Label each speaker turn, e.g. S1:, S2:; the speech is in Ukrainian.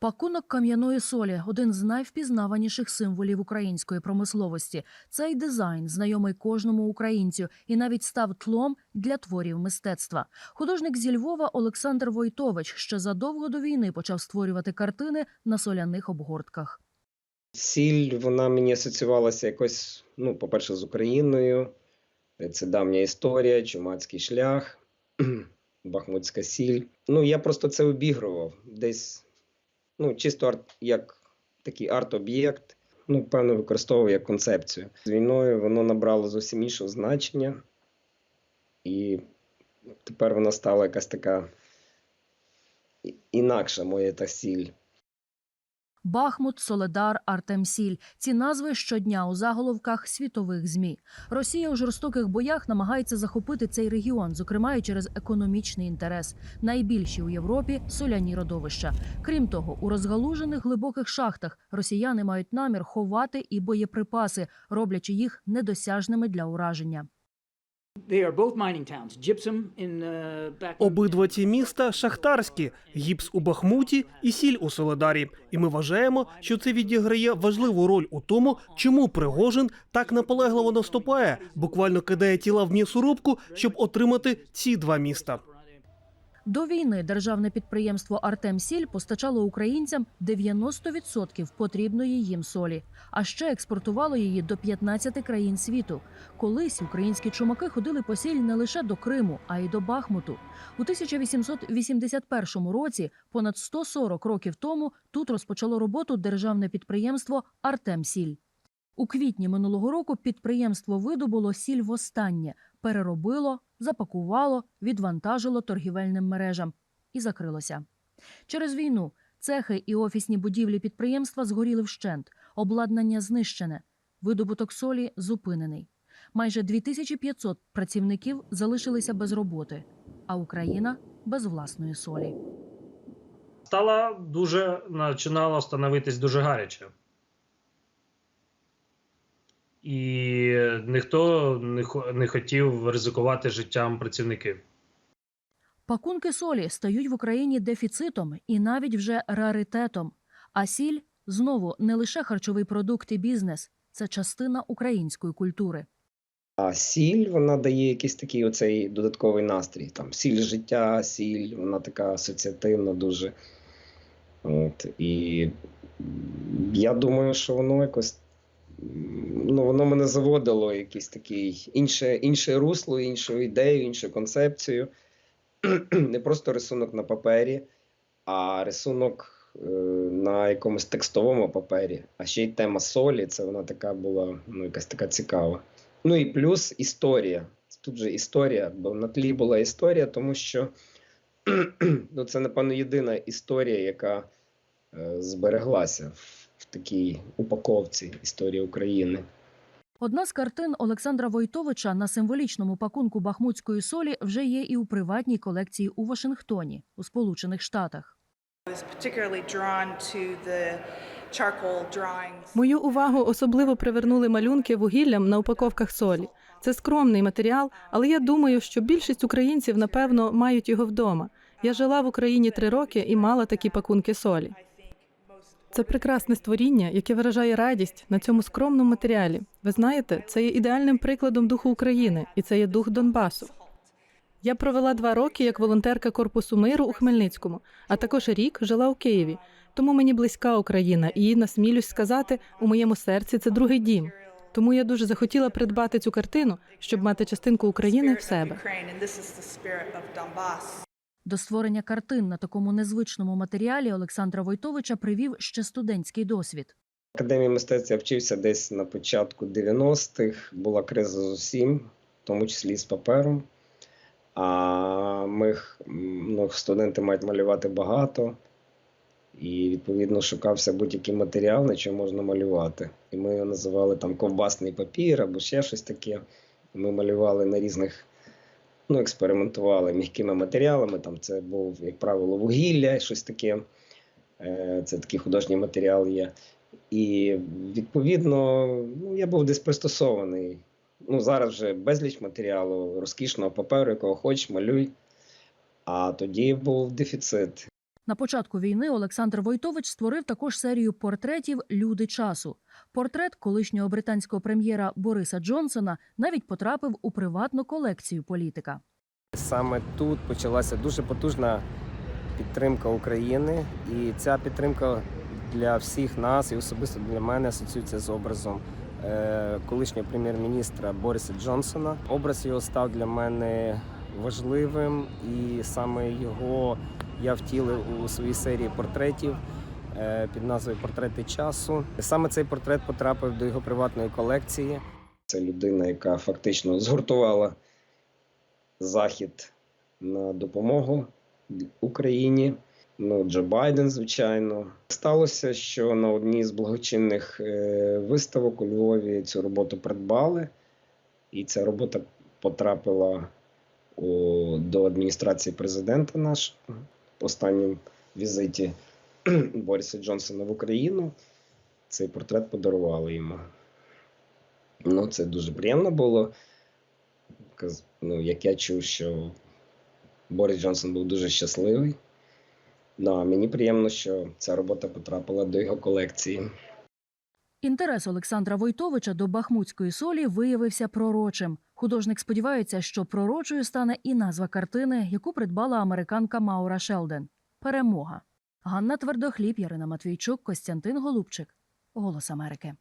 S1: Пакунок кам'яної солі один з найвпізнаваніших символів української промисловості. Цей дизайн знайомий кожному українцю і навіть став тлом для творів мистецтва. Художник зі Львова Олександр Войтович ще задовго до війни почав створювати картини на соляних обгортках.
S2: Сіль, вона мені асоціювалася якось, ну, по-перше, з Україною. Це давня історія, чумацький шлях, бахмутська сіль. Ну, я просто це обігрував. Десь, ну, чисто арт, як такий арт-об'єкт. Ну, певно, використовував як концепцію. З війною воно набрало зовсім іншого значення. І тепер вона стала якась така інакша моя та сіль.
S1: Бахмут, Соледар, Артемсіль ці назви щодня у заголовках світових змі. Росія у жорстоких боях намагається захопити цей регіон, зокрема і через економічний інтерес. Найбільші у Європі соляні родовища. Крім того, у розгалужених глибоких шахтах росіяни мають намір ховати і боєприпаси, роблячи їх недосяжними для ураження.
S3: Обидва ці міста шахтарські, гіпс у Бахмуті і сіль у Соледарі. І ми вважаємо, що це відіграє важливу роль у тому, чому Пригожин так наполегливо наступає, буквально кидає тіла в м'ясорубку, щоб отримати ці два міста.
S1: До війни державне підприємство Артемсіль постачало українцям 90% потрібної їм солі, а ще експортувало її до 15 країн світу. Колись українські чумаки ходили по сіль не лише до Криму, а й до Бахмуту. У 1881 році, понад 140 років тому, тут розпочало роботу державне підприємство Артемсіль. У квітні минулого року підприємство видобуло сіль востаннє, переробило, запакувало, відвантажило торгівельним мережам і закрилося. Через війну цехи і офісні будівлі підприємства згоріли вщент, обладнання знищене, видобуток солі зупинений. Майже 2500 працівників залишилися без роботи, а Україна без власної солі.
S4: стала дуже починало становитись дуже гаряче. І ніхто не, хо- не хотів ризикувати життям працівників.
S1: Пакунки солі стають в Україні дефіцитом і навіть вже раритетом. А сіль знову не лише харчовий продукт і бізнес, це частина української культури.
S2: А сіль вона дає якийсь такий оцей додатковий настрій. Там сіль життя, сіль, вона така асоціативна дуже. От, і я думаю, що воно якось ну, воно мене заводило якийсь такий інше, інше русло, іншу ідею, іншу концепцію. Не просто рисунок на папері, а рисунок е, на якомусь текстовому папері. А ще й тема солі, це вона така була, ну, якась така цікава. Ну і плюс історія. Тут же історія, бо на тлі була історія, тому що ну, це, напевно, єдина історія, яка е, збереглася такій упаковці історії України.
S1: Одна з картин Олександра Войтовича на символічному пакунку бахмутської солі вже є і у приватній колекції у Вашингтоні, у Сполучених Штатах.
S5: Мою увагу особливо привернули малюнки вугіллям на упаковках солі. Це скромний матеріал, але я думаю, що більшість українців, напевно, мають його вдома. Я жила в Україні три роки і мала такі пакунки солі. Це прекрасне створіння, яке виражає радість на цьому скромному матеріалі. Ви знаєте, це є ідеальним прикладом духу України, і це є дух Донбасу. Я провела два роки як волонтерка Корпусу миру у Хмельницькому, а також рік жила у Києві. Тому мені близька Україна, і насмілюсь сказати, у моєму серці це другий дім. Тому я дуже захотіла придбати цю картину, щоб мати частинку України в себе.
S1: До створення картин на такому незвичному матеріалі Олександра Войтовича привів ще студентський досвід.
S2: В Академії мистецтв я вчився десь на початку 90-х. Була криза з усім, в тому числі з папером. А ми ну, студенти мають малювати багато. І відповідно шукався будь-який матеріал, на чому можна малювати. І ми його називали там ковбасний папір або ще щось таке. Ми малювали на різних, ну, експериментували м'якими матеріалами. Там це був, як правило, вугілля, щось таке. Е, Це такий художній матеріал є. І відповідно, ну, я був десь пристосований. Ну, зараз вже безліч матеріалу, розкішного паперу, якого хочеш, малюй. А тоді був дефіцит.
S1: На початку війни Олександр Войтович створив також серію портретів Люди часу. Портрет колишнього британського прем'єра Бориса Джонсона навіть потрапив у приватну колекцію політика.
S2: Саме тут почалася дуже потужна підтримка України, і ця підтримка для всіх нас і особисто для мене асоціюється з образом е, колишнього прем'єр-міністра Бориса Джонсона. Образ його став для мене важливим, і саме його я втілив у своїй серії портретів е, під назвою Портрети часу. Саме цей портрет потрапив до його приватної колекції. Це людина, яка фактично згуртувала захід на допомогу Україні. Ну, Джо Байден, звичайно. Сталося, що на одній з благочинних е, виставок у Львові цю роботу придбали, і ця робота потрапила у, до адміністрації президента нашого останньому візиті Бориса Джонсона в Україну. Цей портрет подарували йому. Ну, це дуже приємно було. Ну, як я чув, що Борис Джонсон був дуже щасливий. Ну, а мені приємно, що ця робота потрапила до його колекції.
S1: Інтерес Олександра Войтовича до бахмутської солі виявився пророчим. Художник сподівається, що пророчою стане і назва картини, яку придбала американка Маура Шелден Перемога. Ганна Твердохліб, Ярина Матвійчук, Костянтин Голубчик. Голос Америки.